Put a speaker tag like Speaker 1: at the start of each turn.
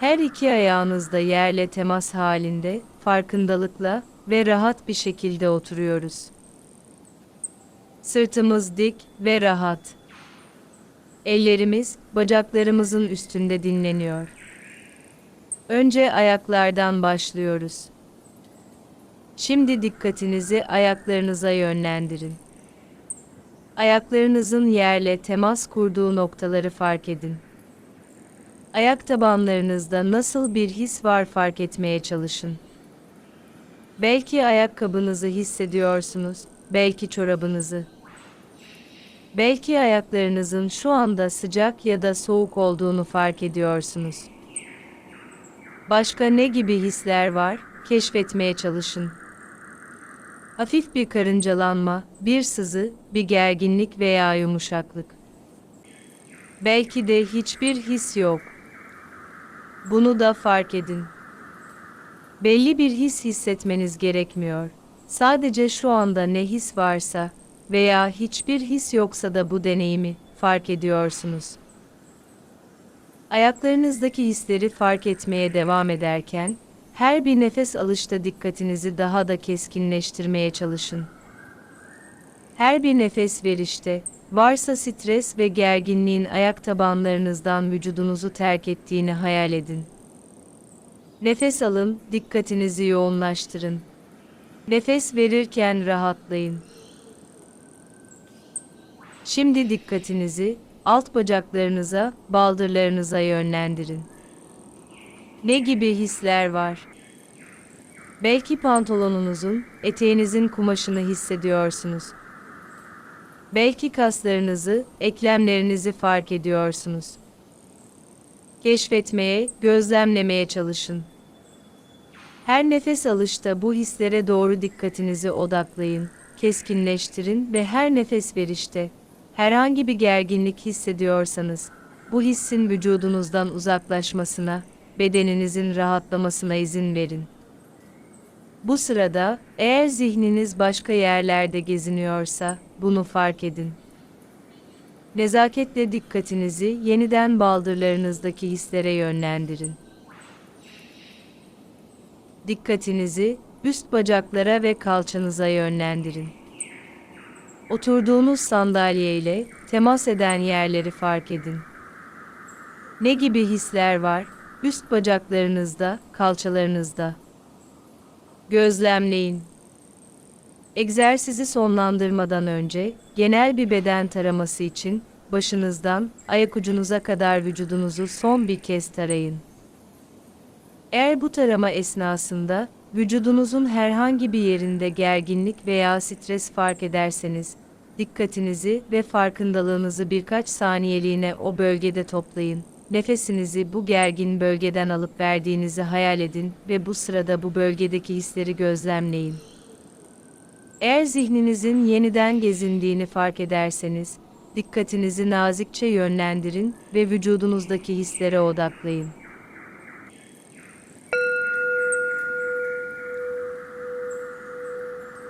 Speaker 1: Her iki ayağınızda yerle temas halinde, farkındalıkla ve rahat bir şekilde oturuyoruz. Sırtımız dik ve rahat. Ellerimiz bacaklarımızın üstünde dinleniyor. Önce ayaklardan başlıyoruz. Şimdi dikkatinizi ayaklarınıza yönlendirin. Ayaklarınızın yerle temas kurduğu noktaları fark edin. Ayak tabanlarınızda nasıl bir his var fark etmeye çalışın. Belki ayakkabınızı hissediyorsunuz, belki çorabınızı. Belki ayaklarınızın şu anda sıcak ya da soğuk olduğunu fark ediyorsunuz. Başka ne gibi hisler var? Keşfetmeye çalışın. Hafif bir karıncalanma, bir sızı, bir gerginlik veya yumuşaklık. Belki de hiçbir his yok. Bunu da fark edin. Belli bir his hissetmeniz gerekmiyor. Sadece şu anda ne his varsa veya hiçbir his yoksa da bu deneyimi fark ediyorsunuz. Ayaklarınızdaki hisleri fark etmeye devam ederken, her bir nefes alışta dikkatinizi daha da keskinleştirmeye çalışın. Her bir nefes verişte, varsa stres ve gerginliğin ayak tabanlarınızdan vücudunuzu terk ettiğini hayal edin. Nefes alın, dikkatinizi yoğunlaştırın. Nefes verirken rahatlayın. Şimdi dikkatinizi alt bacaklarınıza, baldırlarınıza yönlendirin. Ne gibi hisler var? Belki pantolonunuzun, eteğinizin kumaşını hissediyorsunuz. Belki kaslarınızı, eklemlerinizi fark ediyorsunuz. Keşfetmeye, gözlemlemeye çalışın. Her nefes alışta bu hislere doğru dikkatinizi odaklayın, keskinleştirin ve her nefes verişte herhangi bir gerginlik hissediyorsanız bu hissin vücudunuzdan uzaklaşmasına, bedeninizin rahatlamasına izin verin. Bu sırada eğer zihniniz başka yerlerde geziniyorsa bunu fark edin. Nezaketle dikkatinizi yeniden baldırlarınızdaki hislere yönlendirin. Dikkatinizi üst bacaklara ve kalçanıza yönlendirin. Oturduğunuz sandalye ile temas eden yerleri fark edin. Ne gibi hisler var üst bacaklarınızda, kalçalarınızda? Gözlemleyin. Egzersizi sonlandırmadan önce genel bir beden taraması için başınızdan ayak ucunuza kadar vücudunuzu son bir kez tarayın. Eğer bu tarama esnasında vücudunuzun herhangi bir yerinde gerginlik veya stres fark ederseniz, dikkatinizi ve farkındalığınızı birkaç saniyeliğine o bölgede toplayın. Nefesinizi bu gergin bölgeden alıp verdiğinizi hayal edin ve bu sırada bu bölgedeki hisleri gözlemleyin. Eğer zihninizin yeniden gezindiğini fark ederseniz, dikkatinizi nazikçe yönlendirin ve vücudunuzdaki hislere odaklayın.